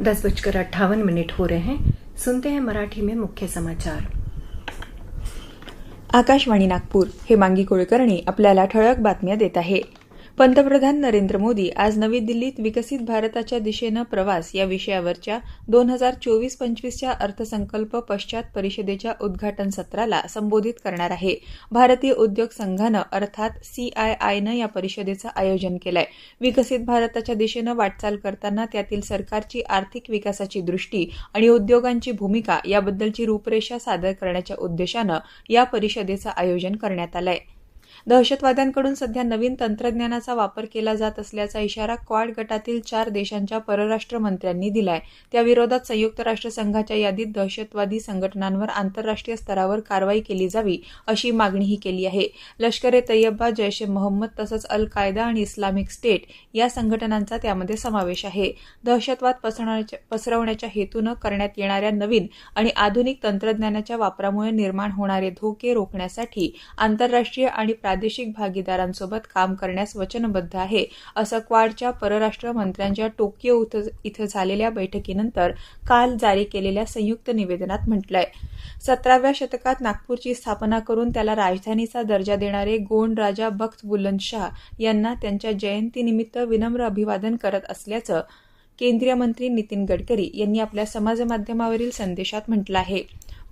दस बजकर अट्ठावन मिनट हो रहे हैं। सुनते हैं मराठी में मुख्य समाचार। आकाशवाणी नागपूर हे मांगी कुलकर्णी आपल्याला ठळक बातम्या देत आहे. पंतप्रधान नरेंद्र मोदी आज नवी दिल्लीत विकसित भारताच्या दिशेनं प्रवास या विषयावरच्या दोन हजार चोवीस पंचवीसच्या अर्थसंकल्प पश्चात परिषदेच्या उद्घाटन सत्राला संबोधित करणार आहे. भारतीय उद्योग संघानं अर्थात सीआयआयनं या परिषदेचं आयोजन केलंय. विकसित भारताच्या दिशेनं वाटचाल करताना त्यातील सरकारची आर्थिक विकासाची दृष्टी आणि उद्योगांची भूमिका याबद्दलची रूपरेषा सादर करण्याच्या उद्देशानं या परिषदेचं आयोजन करण्यात आलं आहे दहशतवाद्यांकडून सध्या नवीन तंत्रज्ञानाचा वापर केला जात असल्याचा इशारा क्वाड गटातील चार देशांच्या परराष्ट्र मंत्र्यांनी दिलाय. त्याविरोधात संयुक्त राष्ट्र संघाच्या यादीत दहशतवादी संघटनांवर आंतरराष्ट्रीय स्तरावर कारवाई केली जावी अशी मागणीही केली आहे. लष्कर ए तय्यबा जैश ए मोहम्मद तसंच अल कायदा आणि इस्लामिक स्टेट या संघटनांचा त्यामध्ये समावेश आहे. दहशतवाद पसरवण्याच्या पसरवण्याच्या हेतूनं करण्यात येणाऱ्या नवीन आणि आधुनिक तंत्रज्ञानाच्या वापरामुळे निर्माण होणारे धोके रोखण्यासाठी आंतरराष्ट्रीय आणि प्रादेशिक भागीदारांसोबत काम करण्यास वचनबद्ध आहे असं क्वाडच्या परराष्ट्र मंत्र्यांच्या टोकियो इथं झालेल्या बैठकीनंतर काल जारी केलेल्या संयुक्त निवेदनात म्हटलंय. सतराव्या शतकात नागपूरची स्थापना करून त्याला राजधानीचा दर्जा देणारे गोंड राजा बख्त बुलंद शाह यांना त्यांच्या जयंतीनिमित्त विनम्र अभिवादन करत असल्याचं केंद्रीय मंत्री नितीन गडकरी यांनी आपल्या समाजमाध्यमावरील संदेशात म्हटलं आहे.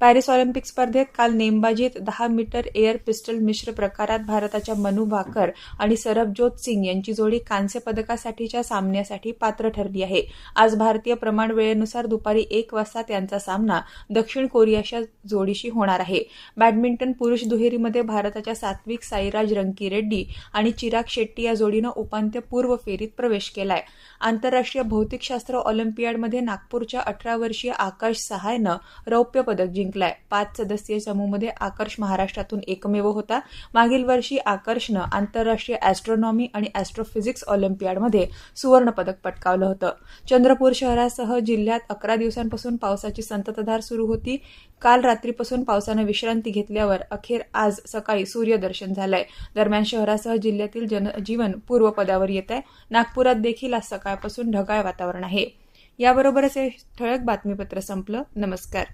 पॅरिस ऑलिम्पिक स्पर्धेत काल नेमबाजीत दहा मीटर एअर पिस्टल मिश्र प्रकारात भारताच्या मनू भाकर आणि सरबजोत सिंग यांची जोडी कांस्य पदकासाठीच्या सामन्यासाठी पात्र ठरली आहे. आज भारतीय प्रमाण वेळेनुसार दुपारी एक वाजता त्यांचा सामना दक्षिण कोरियाच्या जोडीशी होणार आहे. बॅडमिंटन पुरुष दुहेरीमध्ये भारताच्या सात्विक साईराज रंकीरेड्डी आणि चिराग शेट्टी या जोडीनं उपांत्यपूर्व फेरीत प्रवेश केलाय. आंतरराष्ट्रीय भौतिकशास्त्र ऑलिम्पियाडमध्ये नागपूरच्या अठरा वर्षीय आकाश सहायनं रौप्य पदक जिंकलाय. पाच सदस्यीय समूहमध्ये आकर्ष महाराष्ट्रातून एकमेव होता. मागील वर्षी आकर्षनं आंतरराष्ट्रीय ॲस्ट्रॉनॉमी आणि ॲस्ट्रोफिजिक्स ऑलिम्पियाडमध्ये सुवर्ण पदक पटकावलं होतं. चंद्रपूर शहरासह जिल्ह्यात अकरा दिवसांपासून पावसाची संततधार सुरू होती. काल रात्रीपासून पावसानं विश्रांती घेतल्यावर अखेर आज सकाळी सूर्यदर्शन झालंय. दरम्यान शहरासह जिल्ह्यातील जनजीवन पूर्वपदावर येत आहे नागपुरात देखील आज सकाळपासून ढगाळ वातावरण आहे. याबरोबरच हे ठळक बातमीपत्र संपलं. नमस्कार.